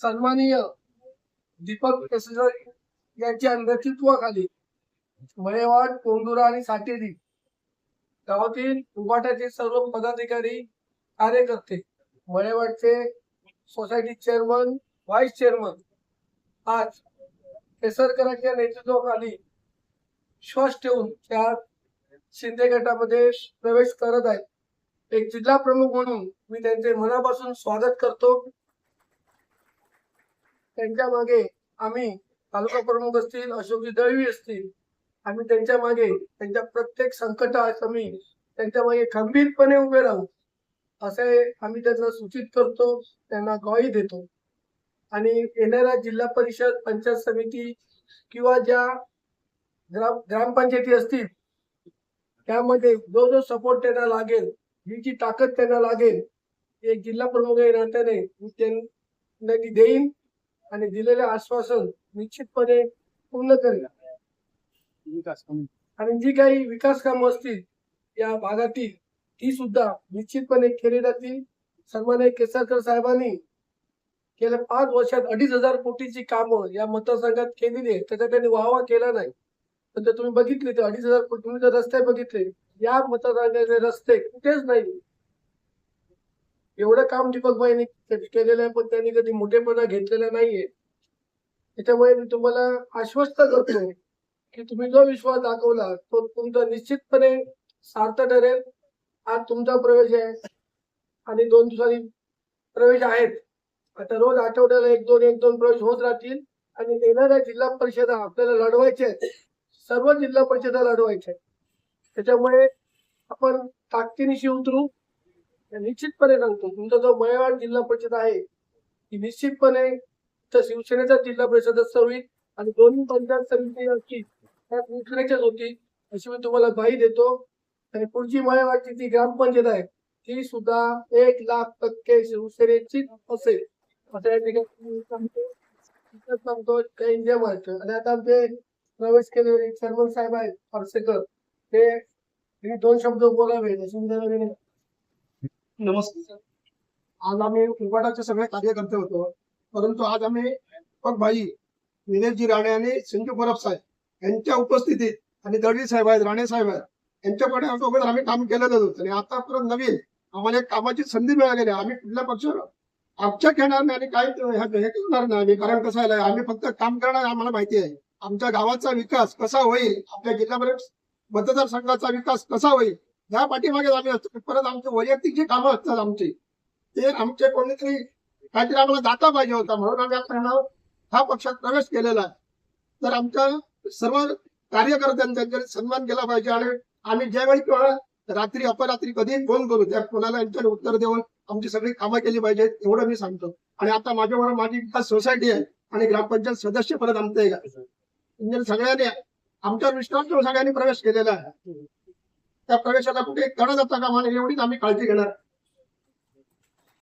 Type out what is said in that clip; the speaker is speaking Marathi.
सन्माननीय दीपक केसकर यांच्या नेतृत्वाखाली मळेवाड कोंडुरा आणि साटेरी गावातील उभाट्याचे सर्व पदाधिकारी कार्यकर्ते मळेवाडचे सोसायटी चेअरमन व्हाईस चेअरमन आज केसरकरांच्या नेतृत्वाखाली श्वास ठेवून त्या शिंदे गटामध्ये प्रवेश करत आहेत. एक जिल्हा प्रमुख म्हणून मी त्यांचे मनापासून स्वागत करतो. त्यांच्या मागे आम्ही तालुका प्रमुख असतील अशोकजी दळवी असतील आम्ही त्यांच्या मागे त्यांच्या प्रत्येक संकटात आम्ही त्यांच्या मागे खंबीरपणे उभे राहू असे आम्ही त्यांना सूचित करतो त्यांना ग्वाही देतो. आणि येणाऱ्या जिल्हा परिषद पंचायत समिती किंवा ज्या ग्राम ग्रामपंचायती असतील त्यामध्ये जो जो सपोर्ट त्यांना लागेल जी जी ताकद त्यांना लागेल एक जिल्हा प्रमुख या नात्याने मी त्यांना ती देईन. आणि दिलेले आश्वासन निश्चितपणे पूर्ण करेल. आणि जी काही विकास कामं असतील या भागातील ती सुद्धा निश्चितपणे केली जातील. सन्मान्य केसरकर साहेबांनी गेल्या पाच वर्षात अडीच हजार कोटीची कामं या मतदारसंघात केलेली आहे त्याचा त्यांनी वाहवा केला नाही. पण ते तुम्ही बघितले ते अडीच हजार कोटी तुम्ही जर रस्ते बघितले या मतदारसंघाचे रस्ते कुठेच नाही. एवढं काम दीपक केलेलं आहे पण त्यांनी कधी मोठेपणा घेतलेला नाहीये. त्याच्यामुळे मी तुम्हाला आश्वस्त करतो की तुम्ही जो विश्वास दाखवला तो तुमचा निश्चितपणे सार्थ ठरेल. आज तुमचा प्रवेश आहे आणि दोन दिवसांनी प्रवेश आहेत. आता रोज आठवड्याला एक दोन एक दोन प्रवेश होत राहतील आणि येणाऱ्या जिल्हा परिषदा आपल्याला लढवायच्या आहेत. सर्व जिल्हा परिषदा लढवायच्या आहेत. त्याच्यामुळे आपण ताकदीनिशी उतरू. निश्चितपणे सांगतो. तुमचा जो मयवाड जिल्हा परिषद आहे ती निश्चितपणे तर शिवसेनेचा जिल्हा परिषद सदस्य होईल आणि दोन्ही पंचायत समिती असतील त्या शिवसेनेच्याच होती अशी मी तुम्हाला ग्वाही देतो. आणि पुढची मयवाडची ती ग्रामपंचायत आहे ती सुद्धा एक लाख टक्के शिवसेनेची असेल. असं या ठिकाणी सांगतो इथंच सांगतो महाराष्ट्र आणि आता आमचे प्रवेश केलेले चेअरमन साहेब आहेत फारसेकर ते दोन शब्द बोलावे अशी नमस्ते सर. आज आम्ही उपाटाचे सगळे कार्यकर्ते होतो. परंतु आज आम्ही दीपक भाई विनयजी राणे आणि संजू परब साहेब यांच्या उपस्थितीत आणि दळवी साहेब आहेत राणे साहेब आहेत यांच्याकडे अगोदर आम्ही काम केलेलं होतं. आणि आता परत नवीन आम्हाला एक कामाची संधी मिळालेली आहे. आम्ही कुठल्या पक्ष आमच्या घेणार नाही आणि काय हे करणार नाही आम्ही. कारण कसं आहे आम्ही फक्त काम करणार आम्हाला माहिती आहे. आमच्या गावाचा विकास कसा होईल आपल्या जिल्हा मतदारसंघाचा विकास कसा होईल या पाठीमागे आम्ही असतो परत आमचे वैयक्तिक जी कामं असतात आमची ते आमचे कोणीतरी काहीतरी आम्हाला जाता पाहिजे होता. म्हणून आम्ही आता हा पक्षात प्रवेश केलेला आहे. तर आमच्या सर्व कार्यकर्त्यांचा सन्मान केला पाहिजे आणि आम्ही ज्यावेळी किंवा रात्री अपरात्री कधी फोन करू त्या कोणाला यांच्या उत्तर देऊन आमची सगळी कामं केली पाहिजेत एवढं मी सांगतो. आणि आता माझ्याबरोबर माझी विकास सोसायटी आहे आणि ग्रामपंचायत सदस्य परत आमचं म्हणजे सगळ्यांनी आमच्या विश्वास सगळ्यांनी प्रवेश केलेला आहे. त्या प्रवेशाला कुठे तडा जाता कामा नये एवढीच आम्ही काळजी घेणार.